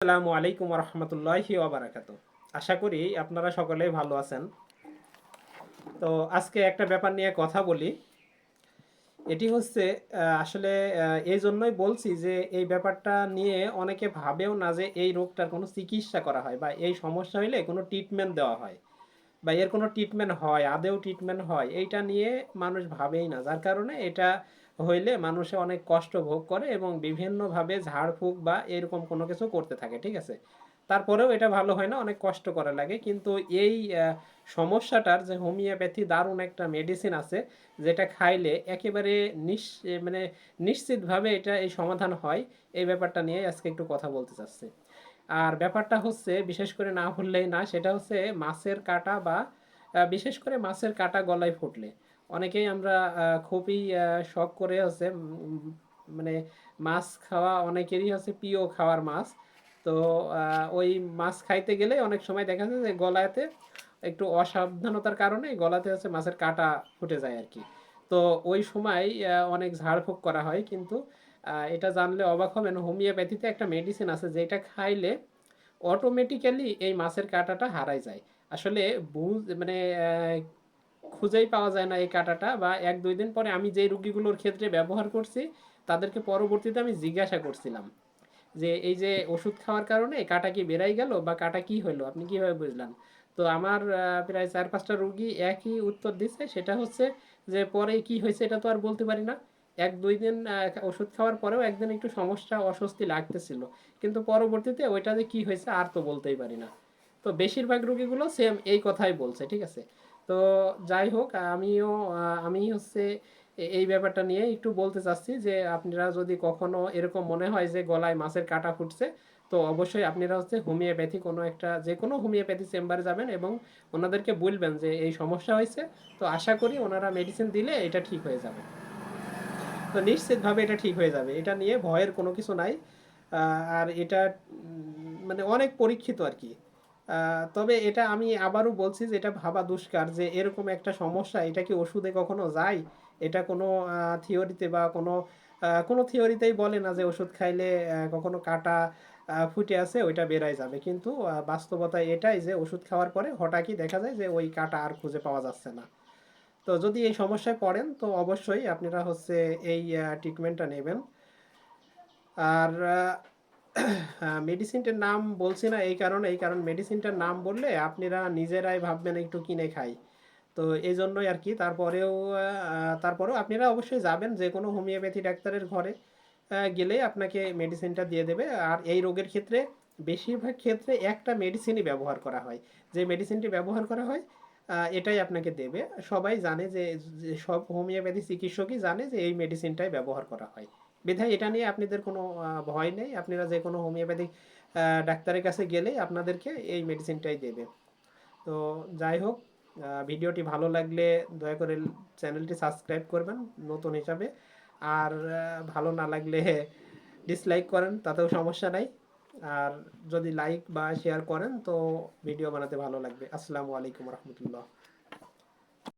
আসসালামু আলাইকুম রহমতুল্লাহি ওবারাকাতু আশা করি আপনারা সকলেই ভালো আছেন। তো আজকে একটা ব্যাপার নিয়ে কথা বলি। এটি হচ্ছে আসলে এই জন্যই বলছি যে এই ব্যাপারটা নিয়ে অনেকে ভাবেও না যে এই রোগটার কোনো চিকিৎসা করা হয় বা এই সমস্যা হইলে কোনো ট্রিটমেন্ট দেওয়া হয় বা এর কোনো ট্রিটমেন্ট হয়, আদেও ট্রিটমেন্ট হয়, এইটা নিয়ে মানুষ ভাবেই না। যার কারণে এটা হইলে মানুষে অনেক কষ্ট ভোগ করে এবং বিভিন্নভাবে ঝাড়ফুঁক বা এরকম কোনো কিছু করতে থাকে, ঠিক আছে? তারপরেও এটা ভালো হয় না, অনেক কষ্ট করা লাগে। কিন্তু এই সমস্যাটার যে হোমিওপ্যাথি দারুণ একটা মেডিসিন আছে, যেটা খাইলে একেবারে নিশ মানে নিশ্চিতভাবে এটা এই সমাধান হয়, এই ব্যাপারটা নিয়ে আজকে একটু কথা বলতে চাচ্ছি। আর ব্যাপারটা হচ্ছে, বিশেষ করে না ভুললেই না, সেটা হচ্ছে মাছের কাঁটা বা বিশেষ করে মাছের কাঁটা গলায় ফুটলে। অনেকেই আমরা খুবই শখ করে হচ্ছে মানে মাছ খাওয়া অনেকেরই হচ্ছে প্রিয় খাওয়ার মাছ। তো ওই মাছ খাইতে গেলে অনেক সময় দেখা যায় যে গলাতে একটু অসাবধানতার কারণে গলাতে হচ্ছে মাছের কাঁটা ফুটে যায় আর কি তো ওই সময় অনেক ঝাড়ফুঁক করা হয় কিন্তু এটা জানলে অবাক হবেন। হোমিওপ্যাথিতে একটা মেডিসিন আছে যেটা খাইলে অটোমেটিক্যালি এই মাছের কাঁটাটা হারাই যায়। আসলে বুঝ মানে খুঁজেই পাওয়া যায় না এই কাঁটাটা বা এক দুই দিন পরে আমি যে রুগীগুলোর ক্ষেত্রে ব্যবহার করছি, তাদেরকে পরবর্তীতে আমি জিজ্ঞাসা করছিলাম যে, এই যে ওষুধ খাওয়ার কারণে কাঁটা কি বেরাই গেল বা কাঁটা কি হলো আপনি কীভাবে বুঝলেন? তো আমার প্রায় চার পাঁচটা রুগী একই উত্তর দিচ্ছে সেটা হচ্ছে যে, পরে কি হয়েছে এটা তো আর বলতে পারি না। এক দুই দিন ওষুধ খাওয়ার পরেও একদিন একটু সমস্যা, অস্বস্তি লাগতেছিল। কিন্তু পরবর্তীতে ওইটা যে কি হয়েছে আর তো বলতেই পারি না। তো বেশিরভাগ রুগীগুলো সেম এই কথাই বলছে, ঠিক আছে? তো যাই হোক, আমিও আমি হচ্ছে এই ব্যাপারটা নিয়ে একটু বলতে চাচ্ছি যে আপনারা যদি কখনো এরকম মনে হয় যে গলায় মাছের কাঁটা ফুটছে, তো অবশ্যই আপনারা হচ্ছে হোমিওপ্যাথি কোনো একটা, যে কোনো হোমিওপ্যাথি চেম্বারে যাবেন এবং ওনাদেরকে বলবেন যে এই সমস্যা হয়েছে, তো আশা করি ওনারা মেডিসিন দিলে এটা ঠিক হয়ে যাবে। তো নিশ্চিতভাবে এটা ঠিক হয়ে যাবে। এটা নিয়ে ভয়ের কোনো কিছু নাই। আর এটা মানে অনেক পরীক্ষিত আর কি। তবে এটা আমি আবারও বলছি যে এটা ভাবা দুষ্কার যে এরকম একটা সমস্যা, এটা কি ওষুধে কখনো যায়? এটা কোনো থিওরিতে বা কোনো কোনো থিওরিতেই বলে না যে ওষুধ খাইলে কখনো কাটা ফুটে আছে, ওইটা বেরাই যাবে। কিন্তু বাস্তবতা এটাই যে ওষুধ খাওয়ার পরে হঠাৎই দেখা যায় যে ওই কাটা আর খুঁজে পাওয়া যাচ্ছে না। তো যদি এই সমস্যায় পড়েন, তো অবশ্যই আপনারা হচ্ছে এই ট্রিটমেন্টটা নেবেন। আর মেডিসিনটার নাম বলছি না, এই কারণে, এই কারণ মেডিসিনটার নাম বললে আপনারা নিজেরাই ভাববেন একটু কিনে খাই। তো এই জন্যই আর কি, তারপরেও তারপরেও আপনারা অবশ্যই যাবেন যে কোনো হোমিওপ্যাথি ডাক্তারের ঘরে গেলে আপনাকে মেডিসিনটা দিয়ে দেবে। আর এই রোগের ক্ষেত্রে বেশিরভাগ ক্ষেত্রে একটা মেডিসিনই ব্যবহার করা হয়। যে মেডিসিনটি ব্যবহার করা হয় এটাই আপনাকে দেবে। সবাই জানে যে সব হোমিওপ্যাথি চিকিৎসকই জানে যে এই মেডিসিনটাই ব্যবহার করা হয়। বিধায় এটা নিয়ে আপনাদের কোনো ভয় নেই। আপনারা যে কোনো হোমিওপ্যাথিক ডাক্তারের কাছে গেলেই আপনাদেরকে এই মেডিসিনটাই দেবে। তো যাই হোক ভিডিওটি ভালো লাগলে দয়া করে চ্যানেলটি সাবস্ক্রাইব করবেন নতুন হিসাবে। আর ভালো না লাগলে ডিসলাইক করেন, তাতেও সমস্যা নাই। আর যদি লাইক বা শেয়ার করেন, তো ভিডিও বানাতে ভালো লাগবে। আসসালামু আলাইকুম রহমতুল্লাহ।